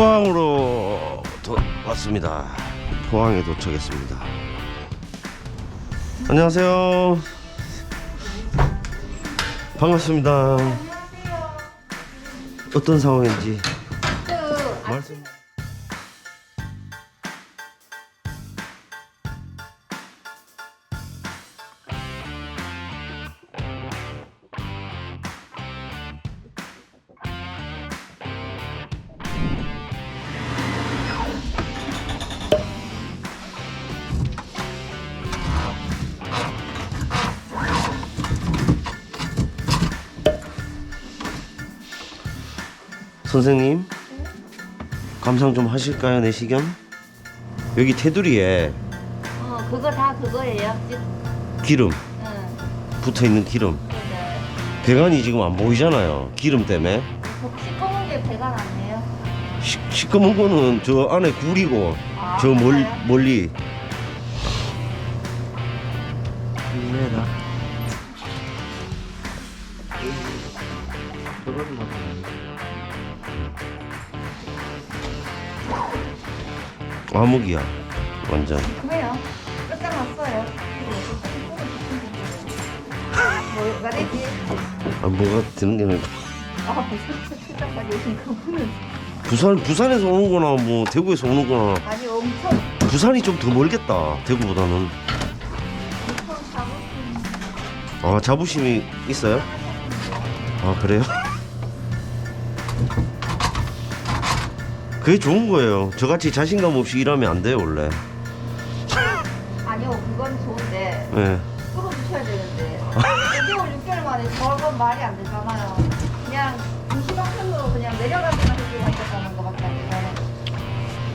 포항으로 도, 왔습니다. 포항에 도착했습니다. 안녕하세요. 반갑습니다. 어떤 상황인지 선생님 감상 좀 하실까요 내시경? 여기 테두리에 어, 그거 다 그거예요. 기름 응. 붙어 있는 기름 네. 배관이 지금 안 보이잖아요 기름 때문에 시꺼먼 게 배가 났네요. 시, 시꺼먼 거는 저 안에 굴이고 아, 저 멀, 그래요? 멀리 암흑이야 완전 그래요. 끝장 났어요. 뭐 말이지? 아 뭐가 드는 게 아니라 아 무슨 출장까지 오신 그분은 부산 부산에서 오는 거나 뭐 대구에서 오는 거나 아니 엄청 부산이 좀 더 멀겠다 대구보다는 엄청 작으신 아 자부심이 있어요? 아 그래요? 그게 좋은 거예요 저같이 자신감 없이 일하면 안 돼요 원래 아니요 그건 좋은데 네. 풀어주셔야 되는데 5개월 6개월 만에 저건 말이 안 되잖아요. 그냥 임시방편으로 그냥 내려가기만 해주고 있었다는 것밖에 안 되잖아요.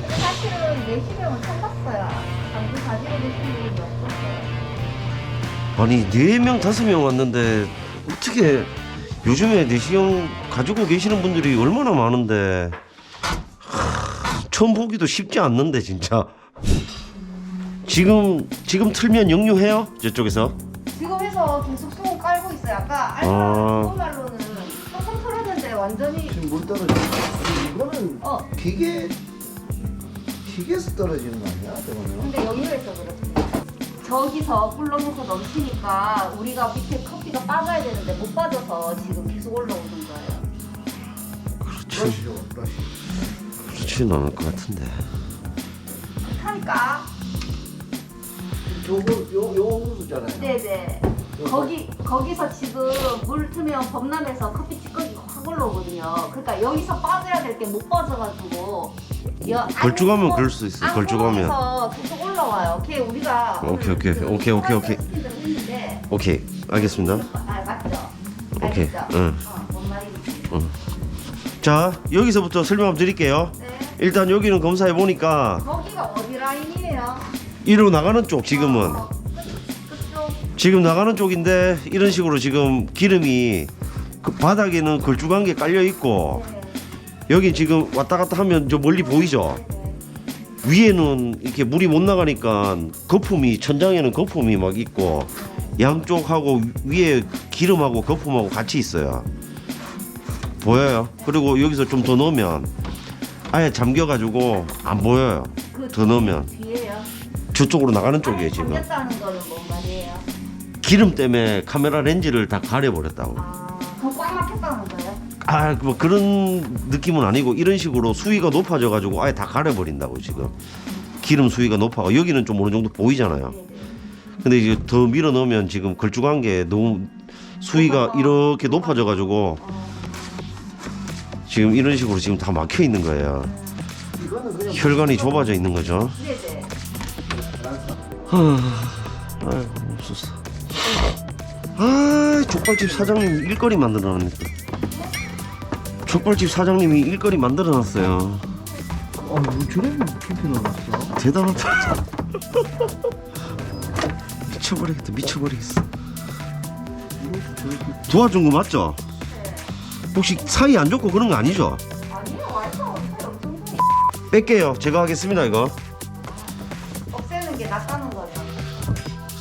근데 사실은 내시경은 처음 봤어요. 장기 가지고 계신 분이 없었어요. 아니 네 명 다섯 명 왔는데 어떻게 요즘에 내시경 가지고 계시는 분들이 얼마나 많은데 하, 처음 보기도 쉽지 않는데 진짜 지금 지금 틀면 역류해요 저쪽에서 지금 해서 계속 수건 깔고 있어요. 아까 아. 알바 말로는 조금 털었는데 완전히 지금 물 떨어지는 거 이거는 어 기계 기계에서 떨어지는 거 아니야? 저거는 근데 역류해서 그렇습니다. 저기서 불러놓고 넘치니까 우리가 밑에 커피가 빠져야 되는데 못 빠져서 지금 계속 올라오는 거예요. 그렇지 러시죠 러시 그렇지는 않을 것 같은데 하니까 저거 요 요거잖아요 네네 거기 거기서 지금 물 트면 범람해서 커피 찌꺼기 확 올라오거든요. 그러니까 여기서 빠져야 될 게 못 빠져가지고 여- 걸쭉하면 그럴 수 있어 걸쭉하면 계속 올라와요. 걔 우리가 오케이, 오늘 오케이, 그 오케이, 오케이, 오케이. 스킨들 했는데 오케이 알겠습니다 아 맞죠? 오케이, 알겠죠? 응. 어, 뭔 말인지. 자 여기서부터 설명 드릴게요 네. 일단 여기는 검사해 보니까 거기가 어디 라인이에요? 이리로 나가는 쪽 지금은 어, 끝- 끝쪽. 지금 나가는 쪽인데 이런 식으로 지금 기름이 그 바닥에는 걸쭉한 게 깔려 있고 네. 여기 지금 왔다 갔다 하면 저 멀리 보이죠 네. 위에는 이렇게 물이 못 나가니까 거품이 천장에는 거품이 막 있고 양쪽하고 위에 기름하고 거품하고 같이 있어요 보여요 그리고 여기서 좀 더 넣으면 아예 잠겨 가지고 안 보여요. 그 더 넣으면. 뒤에요. 저쪽으로 나가는 쪽이에요 지금. 거는 뭔 말이에요? 기름 때문에 카메라 렌즈를 다 가려버렸다고. 아, 그럼 꽉 막혔다는 거예요? 아 뭐 그런 느낌은 아니고 이런 식으로 수위가 높아져 가지고 아예 다 가려버린다고 지금. 기름 수위가 높아가. 여기는 좀 어느 정도 보이잖아요. 네네. 근데 이제 더 밀어 넣으면 지금 걸쭉한 게 너무 수위가 이렇게 높아져 가지고 어, 지금 이런 식으로 지금 다 막혀 있는 거예요. 혈관이 좁아져 있는 거죠. 네네. 아이고 없었어. 아 족발집 사장님 일거리 만들어놨네 족발집 사장님이 일거리 만들어놨어요. 어, 뭐 저래 캠핑 나왔어? 대단하다. 미쳐버리겠다 미쳐버리겠어. 도와준 거 맞죠? 혹시 사이 안 좋고 그런 거 아니죠? 아니요, 와이프 없어요. 엄청 좋아요. 뺄게요 제가 하겠습니다 이거 없애는 게 낫다는 거죠.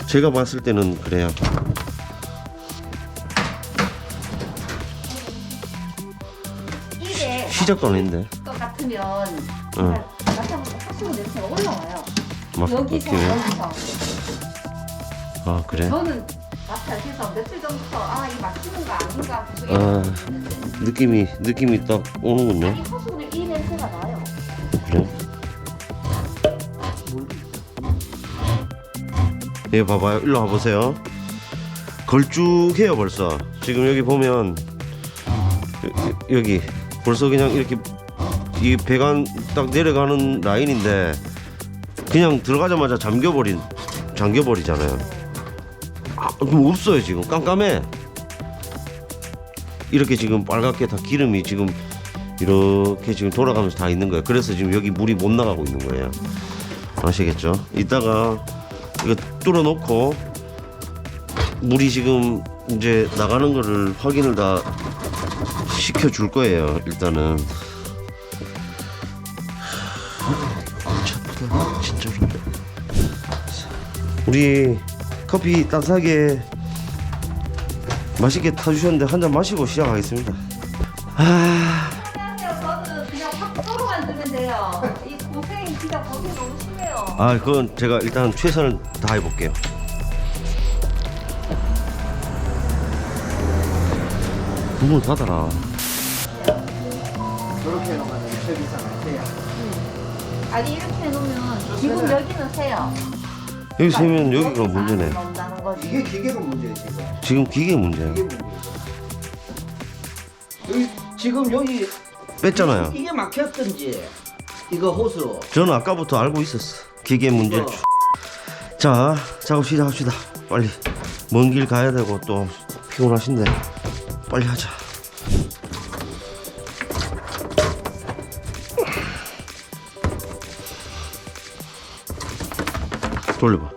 제가 봤을 때는 그래요 이게 시작도 안 했는데 똑같은 있으면 응. 마찬가지로 하시고 냄새가 올라와요. 막 여기서? 여기서 아 그래? 저는 마찬가지에서 며칠 전부터 아 이게 막히는 거 아닌가 계속 아. 느낌이 느낌이 딱 오는군요. 이 냄새가 나요. 그래? 예, 봐봐요. 일로 와보세요. 걸쭉해요, 벌써. 지금 여기 보면, 여- 여기, 벌써 그냥 이렇게, 이 배관 딱 내려가는 라인인데, 그냥 들어가자마자 잠겨버린, 잠겨버리잖아요. 아, 없어요, 지금. 깜깜해. 이렇게 지금 빨갛게 다 기름이 지금 이렇게 지금 돌아가면서 다 있는 거예요. 그래서 지금 여기 물이 못 나가고 있는 거예요. 아시겠죠? 이따가 이거 뚫어 놓고 물이 지금 이제 나가는 거를 확인을 다 시켜 줄 거예요. 일단은. 진짜로. 우리 커피 따뜻하게 맛있게 타주셨는데 한 잔 마시고 시작하겠습니다. 아. 안녕하세요. 저는 그냥 확 썰어만 두면 돼요. 이 고생 진짜 고생 너무 심해요. 아 그건 제가 일단 최선을 다해 볼게요. 문을 닫아라. 저렇게 해놓으면 최비상 해야. 아니 이렇게 해놓으면 지금 여기는 새요. 여기 세면 여기가 문제네. 나온다는 거지. 이게 기계가 문제예요 지금. 지금 기계 문제야. 이게 문제예요. 여기 지금 여기 뺐잖아요. 이게 막혔던지 이거 호수. 저는 아까부터 알고 있었어. 기계 문제를. 주- 자 작업 시작합시다. 빨리 먼 길 가야 되고 또 피곤하신데 빨리 하자. 돌려봐.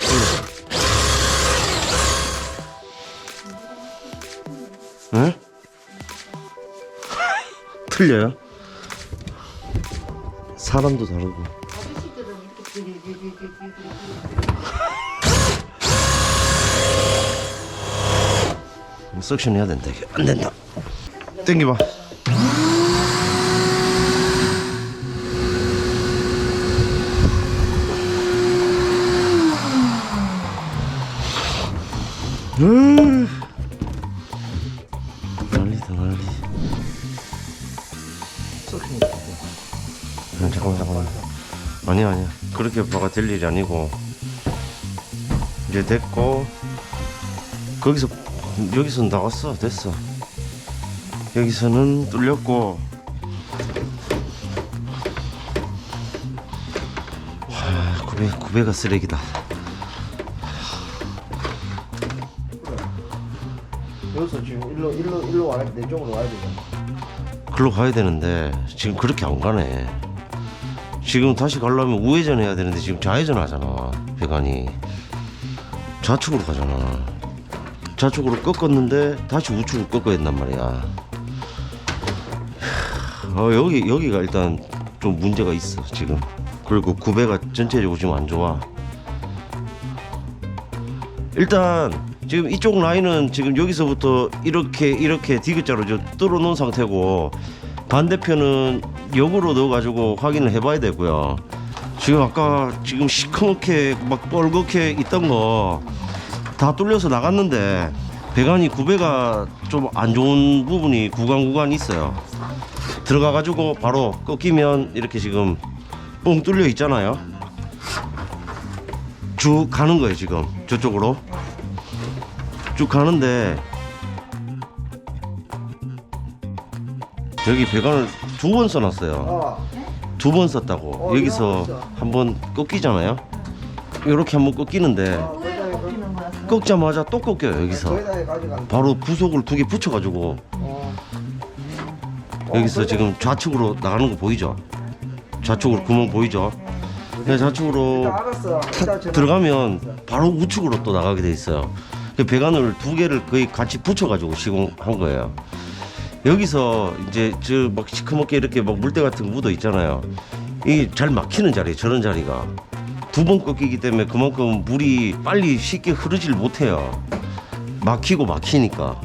돌려봐. 응? 틀려요? 사람도 다르고. 아저씨들은 이렇게. 석션 해야 된다. 안 된다. 땡겨봐. 으. 난리다 난리. 아, 잠깐만 잠깐만. 아니야 아니야. 그렇게 봐가 될 일이 아니고 이제 됐고 거기서 여기서 나왔어 됐어 여기서는 뚫렸고 와 구배 구배가 쓰레기다 지금 일로 일로 일로 와야 내 쪽으로 와야 되잖아. 글로 가야 되는데 지금 그렇게 안 가네. 지금 다시 가려면 우회전 해야 되는데 지금 좌회전 하잖아 배관이. 좌측으로 가잖아. 좌측으로 꺾었는데 다시 우측으로 꺾어야 된단 말이야. 어, 여기 여기가 일단 좀 문제가 있어 지금. 그리고 구배가 전체적으로 지금 안 좋아. 일단 지금 이쪽 라인은 지금 여기서부터 이렇게 이렇게 디귿자로 저 뚫어 놓은 상태고 반대편은 역으로 넣어 가지고 확인을 해봐야 되고요. 지금 아까 지금 시커멓게 막 뻘겋게 있던 거 다 뚫려서 나갔는데 배관이 구배가 좀 안 좋은 부분이 구간 구간 있어요. 들어가 가지고 바로 꺾이면 이렇게 지금 뻥 뚫려 있잖아요. 쭉 가는 거예요 지금. 저쪽으로 쭉 가는데 여기 배관을 두 번 써놨어요 어. 두 번 썼다고 어, 여기서 이거 한번 꺾이잖아요 이렇게 한 번 꺾이는데 왜 꺾이는 거였어요? 꺾자마자 또 꺾여요 여기서 거기다 가져간. 바로 부속을 두 개 붙여가지고 어. 여기서 지금 좌측으로 나가는 거 보이죠? 좌측으로 구멍 보이죠? 네, 좌측으로 일단 알았어. 탁 일단 제가- 들어가면 바로 우측으로 또 나가게 돼 있어요. 그 배관을 두 개를 거의 같이 붙여가지고 시공한 거예요. 여기서 이제 저 막 시커멓게 이렇게 막 물때 같은 거 묻어 있잖아요. 이게 잘 막히는 자리예요. 저런 자리가 두 번 꺾이기 때문에 그만큼 물이 빨리 쉽게 흐르질 못해요. 막히고 막히니까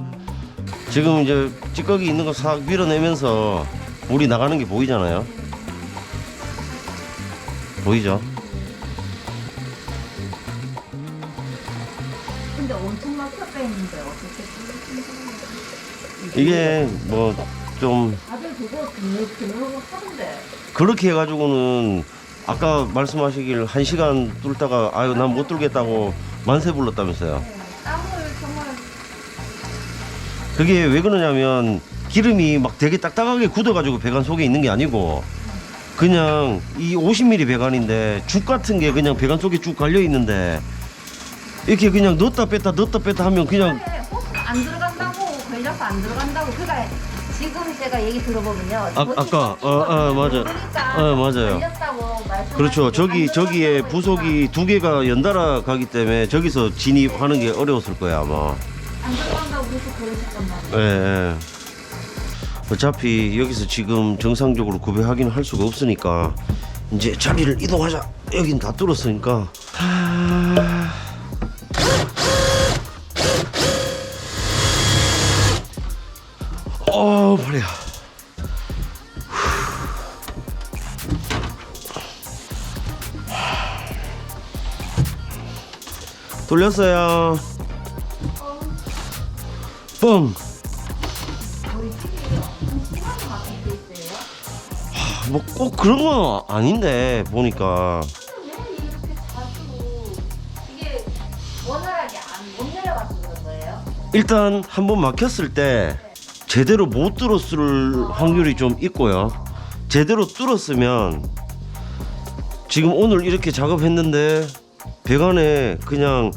지금 이제 찌꺼기 있는 거 싹 밀어내면서 물이 나가는 게 보이잖아요. 보이죠? 이게 뭐 좀 다들 그거 등록 하던데 그렇게 해가지고는 아까 말씀하시길 한 시간 뚫다가 아유 난 못 뚫겠다고 만세 불렀다면서요. 네, 땀을 정말 그게 왜 그러냐면 기름이 막 되게 딱딱하게 굳어가지고 배관 속에 있는 게 아니고 그냥 이 50mm 배관인데 죽 같은 게 그냥 배관 속에 쭉 갈려 있는데 이렇게 그냥 넣었다 뺐다 넣었다 뺐다 하면 그냥 그래, 호스가 안 들어간 걸려서 안 들어간다고 그가 지금 제가 얘기 들어보면요 아, 아까, 어, 어, 맞아. 그러니까 어, 맞아요. 그렇죠 저기 저기에 부속이 두 개가 연달아 가기 때문에 저기서 진입하는 게 어려웠을 거야 아마 안 들어간다고 그래서 그러셨단 말이에요 예, 예. 어차피 여기서 지금 정상적으로 구배 확인을 할 수가 없으니까 이제 자리를 이동하자. 여긴 다 뚫었으니까. 하... 돌렸어요. 뻥. 뭐 꼭 그런 건 아닌데 보니까? 일단 한 번 막혔을 때 제대로 못 뚫었을 확률이 좀 있고요. 제대로 뚫었으면 지금 오늘 이렇게 작업했는데 배관에 그냥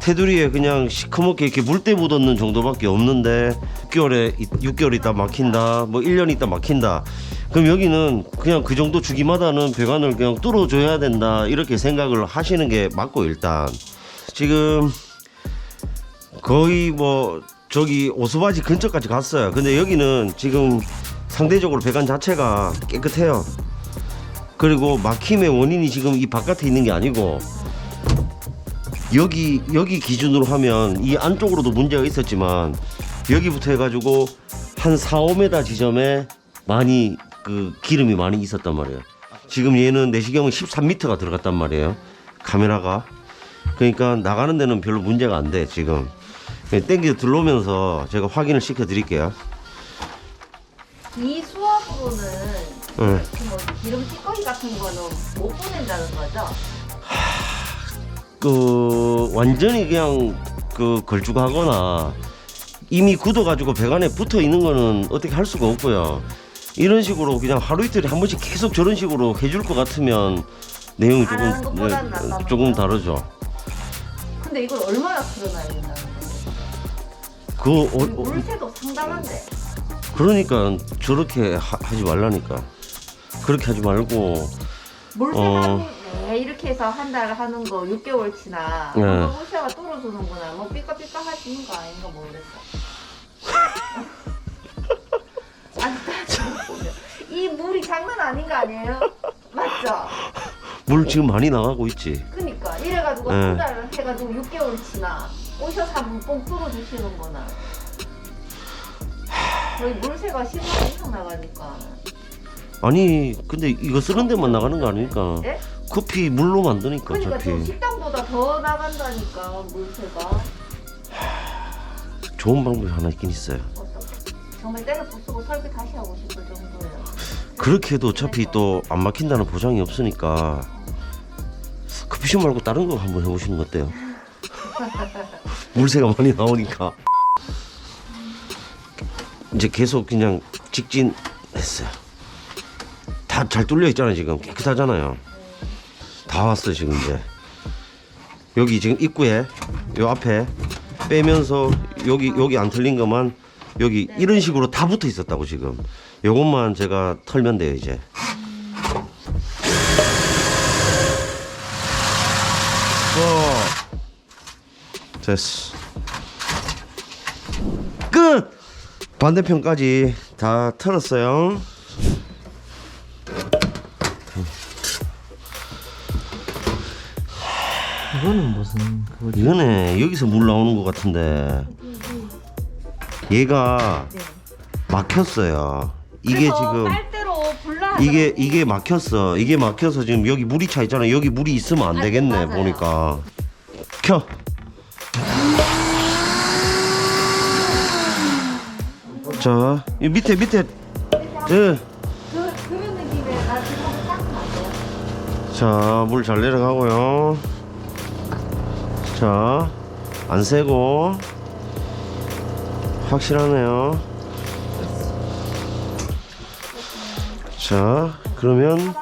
테두리에 그냥 시커멓게 이렇게 물때 묻었는 정도밖에 없는데 6개월에 6개월 있다 막힌다 뭐 1년 있다 막힌다 그럼 여기는 그냥 그 정도 주기마다는 배관을 그냥 뚫어줘야 된다 이렇게 생각을 하시는 게 맞고 일단 지금 거의 뭐 저기 오수바지 근처까지 갔어요. 근데 여기는 지금 상대적으로 배관 자체가 깨끗해요. 그리고 막힘의 원인이 지금 이 바깥에 있는 게 아니고 여기 여기 기준으로 하면 이 안쪽으로도 문제가 있었지만 여기부터 해가지고 한 4, 5m 지점에 많이 그 기름이 많이 있었단 말이에요. 지금 얘는 내시경은 13m가 들어갔단 말이에요. 카메라가. 그러니까 나가는 데는 별로 문제가 안 돼 지금. 땡겨 들러오면서 제가 확인을 시켜 드릴게요. 이 수압으로는 응. 그뭐 기름 찌꺼기 같은 거는 못 보낸다는 거죠? 그 완전히 그냥 그 걸쭉하거나 이미 굳어가지고 배관에 붙어 있는 거는 어떻게 할 수가 없고요. 이런 식으로 그냥 하루 이틀에 한 번씩 계속 저런 식으로 해줄 것 같으면 내용이 안 하는 조금 네, 조금? 다르죠. 근데 이걸 얼마나 틀어놔야 된다는 거예요? 그 어, 어, 물새도 상당한데 그러니까 저렇게 하, 하지 말라니까. 그렇게 하지 말고 물새 어. 한 네, 이렇게 해서 한 달 하는 거 6개월치나 네. 그거 물새가 뚫어주는구나 뭐 삐까삐까 하시는 거 아닌가 모르겠어 아직까지 보면 이 물이 장난 아닌 거 아니에요? 맞죠? 물 지금 많이 나가고 있지. 그니까 이래가지고 네. 한달 해가지고 6개월치나 오셔서 한번 뽕 뚫어주시는 거나 거의 물새가 10만 이상 나가니까 아니 근데 이거 쓰는 데만 나가는 거 아니니까. 예? 커피 물로 만드니까 그러니까 좀 어차피 식당보다 더 나간다니까 물새가 좋은 방법이 하나 있긴 있어요. 정말 때려 부수고 설비 다시 하고 싶을 정도예요 그렇게 해도 어차피 또 안 막힌다는 보장이 없으니까 커피숍 말고 다른 거 한번 해보시는 거 어때요? 물새가 많이 나오니까 이제 계속 그냥 직진했어요. 다 잘 뚫려 있잖아요 지금. 깨끗하잖아요. 다 왔어 지금 이제. 여기 지금 입구에 요 앞에 빼면서 여기 여기 안 틀린 것만 여기 이런 식으로 다 붙어 있었다고 지금. 요것만 제가 털면 돼요 이제. 어. 됐어. 끝! 반대편까지 다 털었어요 이거는 무슨 그거지? 이거네 여기서 물 나오는 것 같은데 얘가 네. 막혔어요 이게 그래서 지금 빨대로 이게 이게 막혔어. 이게 막혀서 지금 여기 물이 차 있잖아. 여기 물이 있으면 안 아, 되겠네. 맞아요. 보니까 켜. 자, 이 밑에 밑에 예. 그 그런 느낌에 나 지금 안 돼요? 자, 물 잘 내려가고요. 자, 안 새고 확실하네요. 자, 그러면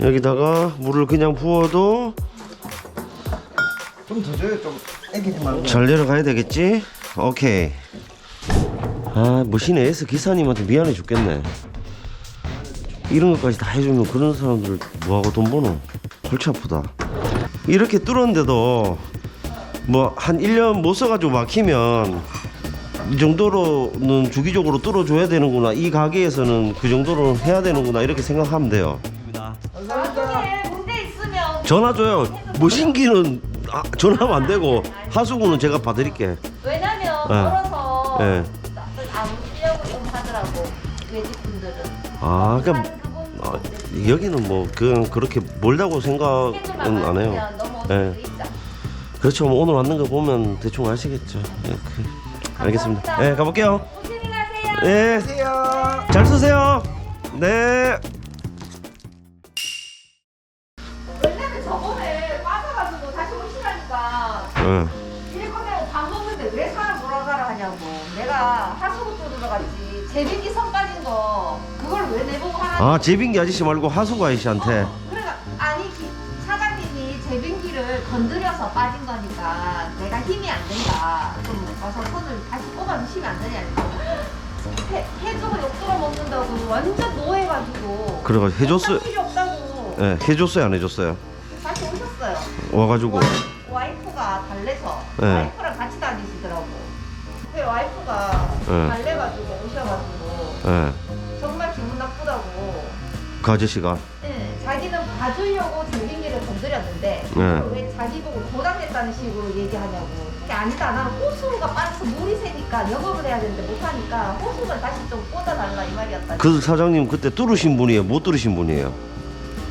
여기다가 물을 그냥 부어도 좀 더 줘요 좀 애기지 말고 잘 내려가야 되겠지? 오케이. 아, 머신에 S 기사님한테 미안해 죽겠네. 이런 것까지 다 해주면 그런 사람들 뭐하고 돈 버노? 골치 아프다. 이렇게 뚫었는데도 뭐 한 1년 못 써가지고 막히면 이 정도로는 주기적으로 뚫어줘야 되는구나. 이 가게에서는 그 정도로 해야 되는구나. 이렇게 생각하면 돼요. 나중에 문제 있으면 전화 줘요. 머신기는 아, 전화하면 안 되고 하수구는 제가 봐드릴게. 왜냐면 예. 걸어서 예. 안 쓰려고 좀 하더라고 외집 분들은 아, 그럼 한 그분 아, 여기는 뭐 그냥 그렇게 멀다고 생각은 안 해요. 예. 그렇죠. 뭐 오늘 왔는 거 보면 대충 아시겠죠. 예, 그, 알겠습니다. 예, 가볼게요. 조심히 가세요. 예, 잘 쓰세요. 네. 왜냐면 저번에 빠져가지고 다시 오시라니까 어. 일 거면 밥 먹는데 왜 사람 몰아가라 하냐고 내가 하수구 뚫으러 갔지 제비기 선 빠진 거 그걸 왜 내보고 하라고 아, 제빙기 아저씨 말고 하수구 아저씨한테. 어, 그러니까 아니 기- 사장님이 제빙기를 건드려서 빠진 거니까 내가 힘이 안 된다 좀 와서 손을 다시 꼽아주시면 안 되냐니까 해, 해주고 욕 들어 먹는다고 완전 노해가지고 그래가지고 해줬어요. 필요 없다고 예, 해줬어요, 안 해줬어요? 다시 오셨어요 와가지고. 와이 프가 달래서 네. 와이프랑 같이 다니시더라고. 그 와이프가 네. 달래가지고 오셔가지고 예, 정말 기분 나쁘다고. 그 아저씨가. 예, 자기는 봐주려고 제빙기를 건드렸는데 네. 왜 자기 보고 도당했다는 식으로 얘기하냐고. 그게 아니다. 나는 호수가 빠져서 물이 새니까 영업을 해야 되는데 못하니까 호수를 다시 좀 꽂아달라 이 말이었다. 그 사장님 그때 뚫으신 분이에요? 못 뚫으신 분이에요?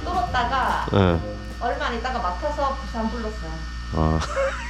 뚫었다가 예. 얼마 안 있다가 막혀서 부산 불렀어요. 아.